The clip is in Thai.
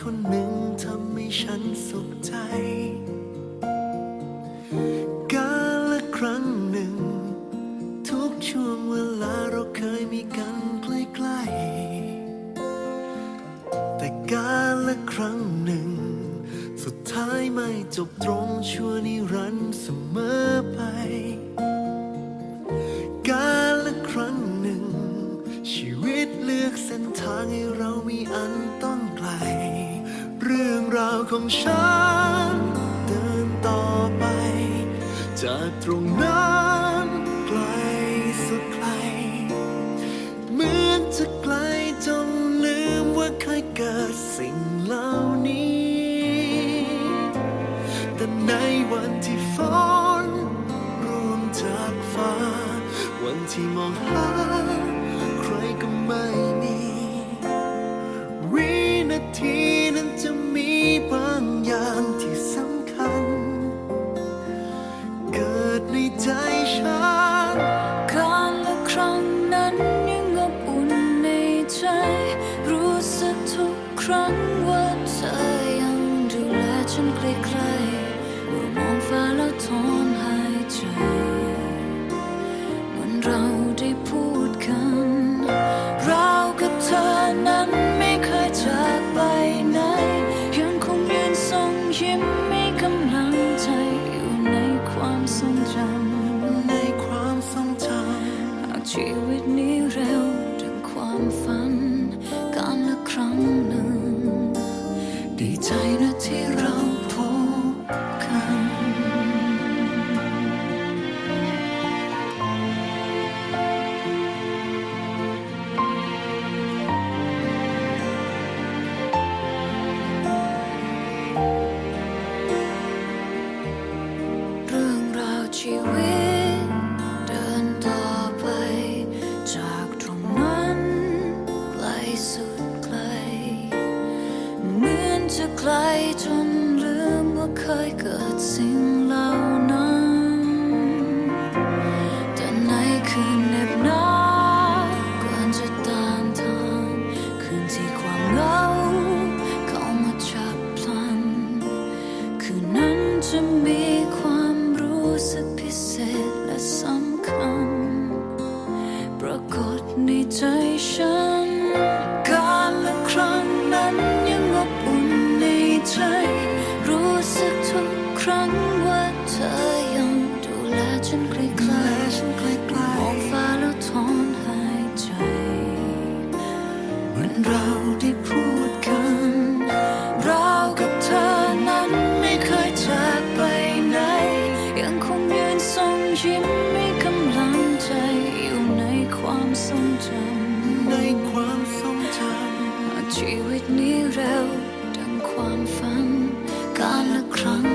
คนหนึ่งทำให้ฉันสุขใจ กาละครั้งหนึ่ง ทุกช่วงเวลาเราเคยมีกันใกล้ๆแต่กาละครั้งหนึ่ง สุดท้ายไม่จบตรงชั่วนิรันดร์เสมอไป ราวของฉัน เดินต่อไป จากตรงนั้นไกลสุดไกล เหมือนจะไกลจนลืมว่าเคยเกิดสิ่งเหล่านี้ แต่ในวันที่ฝนร่วงจากฟ้า วันที่มองหา ครั้งว่าเธอยังดูแลฉันใกล้ๆเมื่อมองฟ้าแล้วถอนหายใจเหมือนเราได้พูดกัน เรากับเธอนั้นไม่เคยจากไปไหนยังคงยืนส่งยิ้มมีกำลังใจอยู่ในความทรงจำในความทรงจำหากชีวิตนี้เร็วดังความฝัน ดีใจนะที่เราพบกัน เรื่องราวชีวิต ไกลจนลืมว่าเคยเกิดสิ่งเหล่านั้นแต่ในคืนเหน็บหนาวก่อนจะต้านทานคืนที่ความเหงาเข้ามาฉับพลัน คืนนั้นจะมีความรู้สึก ๆเหมือนเราได้พูดกัน เรากับเธอนั้นไม่เคยจากไปไหน ยังคงยืนทรงยิ้มมีกำลังใจอยู่ในความทรงจในความทรงจำหากชีวิตนี้เร็วดังความฝันการละครั้งหนึ่ง